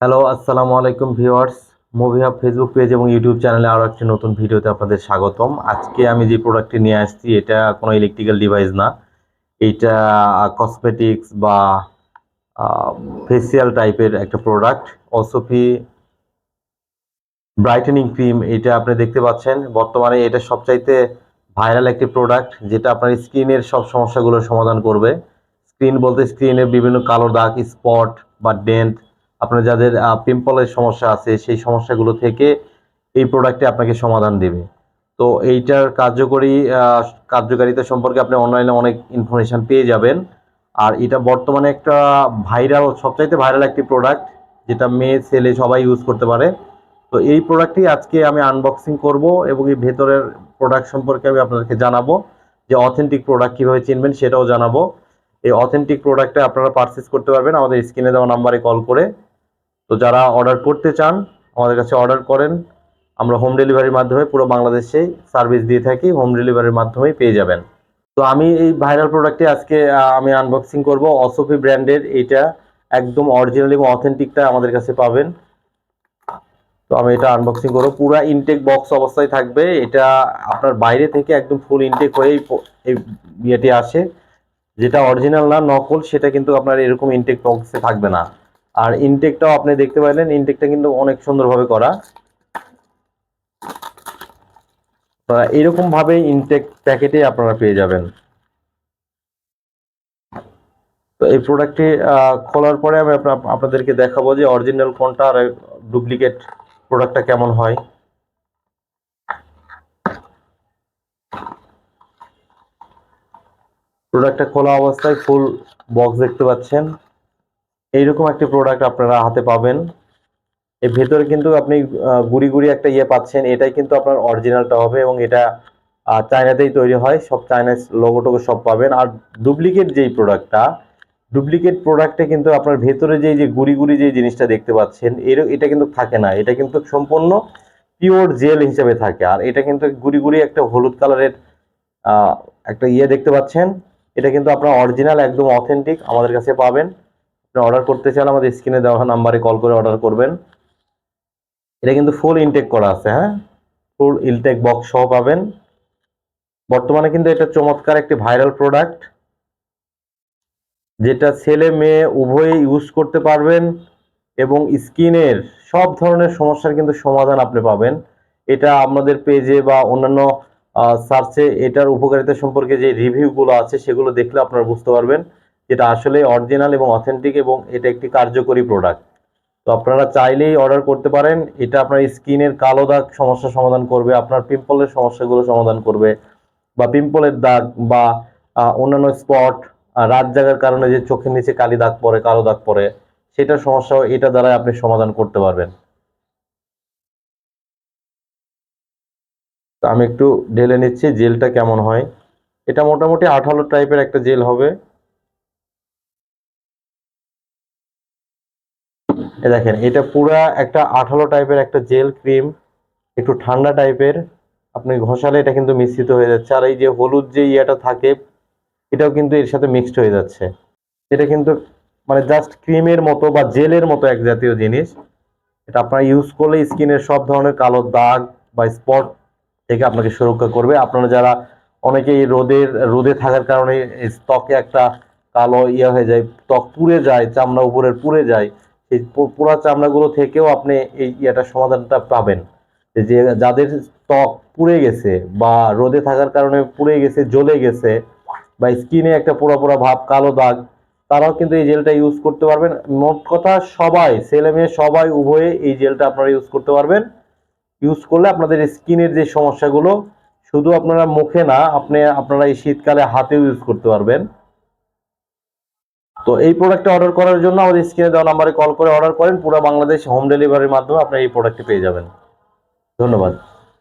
Hello আসসালামু আলাইকুম viewers movie hub Facebook page এবং ইউটিউব চ্যানেলে আরও একটি নতুন ভিডিওতে আপনাদের স্বাগতম। আজকে আমি যে প্রোডাক্টটি নিয়ে আসছি, এটা কোনো ইলেকট্রিক্যাল ডিভাইস না। এইটা কসমেটিক্স বা ফেসিয়াল টাইপের একটা প্রোডাক্ট অসফি ব্রাইটেনিং ক্রিম এটা আপনি দেখতে পাচ্ছেন। বর্তমানে এটা সবচাইতে ভাইরাল একটি প্রোডাক্ট যেটা আপনার স্কিনের সব সমস্যাগুলোর সমাধান করবে। স্ক্রিন বলতে স্ক্রিনের বিভিন্ন কালো দাগ স্পট বা ডেন্ট আপনার যাদের পিম্পলের সমস্যা আছে, সেই সমস্যাগুলো থেকে এই প্রোডাক্টটি আপনাকে সমাধান দেবে। তো এইটার কার্যকরী কার্যকারিতা সম্পর্কে আপনি অনলাইনে অনেক ইনফরমেশন পেয়ে যাবেন। আর এটা বর্তমানে একটা ভাইরাল সবচাইতে ভাইরাল একটি প্রোডাক্ট যেটা মেয়ে, ছেলে সবাই ইউজ করতে পারে। তো এই প্রোডাক্টটি আজকে আমি আনবক্সিং করব এবং এই ভেতরের প্রোডাক্ট সম্পর্কে আমি আপনাদেরকে জানাব, যে অথেন্টিক প্রোডাক্ট কীভাবে চিনবেন সেটাও জানাব। এই অথেন্টিক প্রোডাক্টটা আপনারা পারচেস করতে পারবেন। আমাদের স্ক্রিনে দেওয়া নাম্বারে কল করে তো যারা অর্ডার করতে চান, আমাদের কাছে অর্ডার করেন। আমরা হোম ডেলিভারির মাধ্যমে পুরো বাংলাদেশেই সার্ভিস দিয়ে থাকি হোম ডেলিভারির মাধ্যমেই পেয়ে যাবেন। তো আমি এই ভাইরাল প্রোডাক্টটি আজকে আমি আনবক্সিং করব। অসফি ব্র্যান্ডের এইটা একদম অরিজিনাল এবং অথেন্টিকটা আমাদের কাছে পাবেন। তো আমি এটা আনবক্সিং করব। পুরো ইনটেক বক্স অবস্থায় থাকবে। এটা আপনার বাইরে থেকে একদম ফুল ইনটেক হয়ে এই ইয়েটি আসে। যেটা অরিজিনাল না নকল, সেটা কিন্তু আপনার এরকম ইনটেক বক্সে থাকবে না। আর ইনটেকটাও আপনি দেখতে পাইলেন ইনটেকটা কিন্তু অনেক সুন্দরভাবে করা। আপনারা এরকম ভাবে ইনটেক প্যাকেটে আপনারা পেয়ে যাবেন। তো এই প্রোডাক্টটি খোলার পরে আমি আপনা- আপনাদেরকে দেখাবো যে অরিজিনাল কোনটা আর ডুপ্লিকেট প্রোডাক্টটা কেমন হয়। প্রোডাক্টটা খোলা অবস্থায় ফুল বক্স দেখতে পাচ্ছেন। এইরকম একটি প্রোডাক্ট আপনারা হাতে পাবেন। এর ভেতরে কিন্তু আপনি গুড়ি গুড়ি একটা ইয়ে পাচ্ছেন। এটাই কিন্তু আপনার অরিজিনালটা হবে এবং এটা চায়নাতেই তৈরি হয়। সব চায়নার লোগো সব পাবেন। আর ডুপ্লিকেট যেই প্রোডাক্টটা ডুপ্লিকেট প্রোডাক্টে কিন্তু আপনার ভেতরে যেই যে গুড়ি গুড়ি যে জিনিসটা দেখতে পাচ্ছেন, এর, এটা কিন্তু থাকে না। এটা কিন্তু সম্পূর্ণ পিওর জেল হিসেবে থাকে। আর এটা কিন্তু গুড়ি গুড়ি একটা হলুদ কালারের একটা ইয়ে দেখতে পাচ্ছেন। এটা কিন্তু আপনার অরিজিনাল একদম অথেন্টিক আমাদের কাছে পাবেন। অর্ডার করতে চান আমাদের স্ক্রিনে দেওয়া নাম্বারে কল করে অর্ডার করবেন। এটা কিন্তু ফুল ইনটেক করা আছে হ্যাঁ? ফুল ইনটেক বক্স সহ পাবেন। বর্তমানে কিন্তু এটা চমৎকার একটি ভাইরাল প্রোডাক্ট যেটা ছেলে মেয়ে উভয়ই ইউজ করতে পারবেন এবং স্কিনের সব ধরনের সমস্যার কিন্তু সমাধান আপনি পাবেন। এটা আমাদের পেজে বা অন্যান্য সার্চে এটার উপকারিতা সম্পর্কে যে রিভিউগুলো আছে সেগুলো দেখলে আপনারা বুঝতে পারবেন। যেটা আসলে অরিজিনাল এবং অথেন্টিক এবং এটা একটি কার্যকরী প্রোডাক্ট তো আপনারা চাইলেই অর্ডার করতে পারেন। এটা আপনার স্কিনের কালো দাগ সমস্যা সমাধান করবে, আপনার পিম্পলের সমস্যাগুলো সমাধান করবে বা পিম্পলের দাগ বা অন্যান্য স্পট রাত জাগার কারণে যে চোখের নিচে কালি দাগ পড়ে, কালো দাগ পড়ে, সেটার সমস্যাও এটা দ্বারা আপনি সমাধান করতে পারবেন। আমি একটু ঢেলে নিচ্ছি জেলটা কেমন হয়? এটা মোটামুটি আঠালো টাইপের একটা জেল হবে। এ দেখেন, এটা পুরা একটা আঠালো টাইপের একটা জেল ক্রিম একটু ঠান্ডা টাইপের আপনি ঘষালে এটা কিন্তু মিশ্রিত হয়ে যাচ্ছে। আর এই যে হলুদ যে ইয়েটা থাকে, এটাও কিন্তু এর সাথে মিক্সড হয়ে যাচ্ছে। এটা কিন্তু মানে জাস্ট ক্রিমের মতো বা জেলের মতো এক জাতীয় জিনিস। এটা আপনারা ইউজ করলে স্কিনের সব ধরনের কালো দাগ বা স্পট থেকে আপনাকে সুরক্ষা করবে। আপনারা যারা অনেকেই রোদের রোদে থাকার কারণে ত্বকে একটা কালো ইয়ে হয়ে যায়, ত্বক পুড়ে যায়, চামড়া উপরের পুড়ে যায় সেই পু- পুরা চামড়াগুলো থেকেও আপনি এই ইয়েটার সমাধানটা পাবেন। যে যাদের ত্বক পুড়ে গেছে বা রোদে থাকার কারণে পুড়ে গেছে, জ্বলে গেছে বা স্কিনে একটা পোড়া পোড়া ভাব, কালো দাগ, তারাও কিন্তু এই জেলটা ইউজ করতে পারবেন। মোট কথা সবাই, ছেলে মেয়ে সবাই উভয়ে এই জেলটা আপনারা ইউজ করতে পারবেন। ইউজ করলে আপনাদের স্কিনের যে সমস্যাগুলো, শুধু আপনারা মুখে না, আপনি, আপনারা এই শীতকালে হাতেও ইউজ করতে পারবেন। তো এই প্রোডাক্টটা অর্ডার করার জন্য আমাদের স্ক্রিনে দেওয়া নাম্বারে কল করে অর্ডার করেন, পুরো বাংলাদেশ হোম ডেলিভারির মাধ্যমে আপনারা এই প্রোডাক্টটি পেয়ে যাবেন। ধন্যবাদ।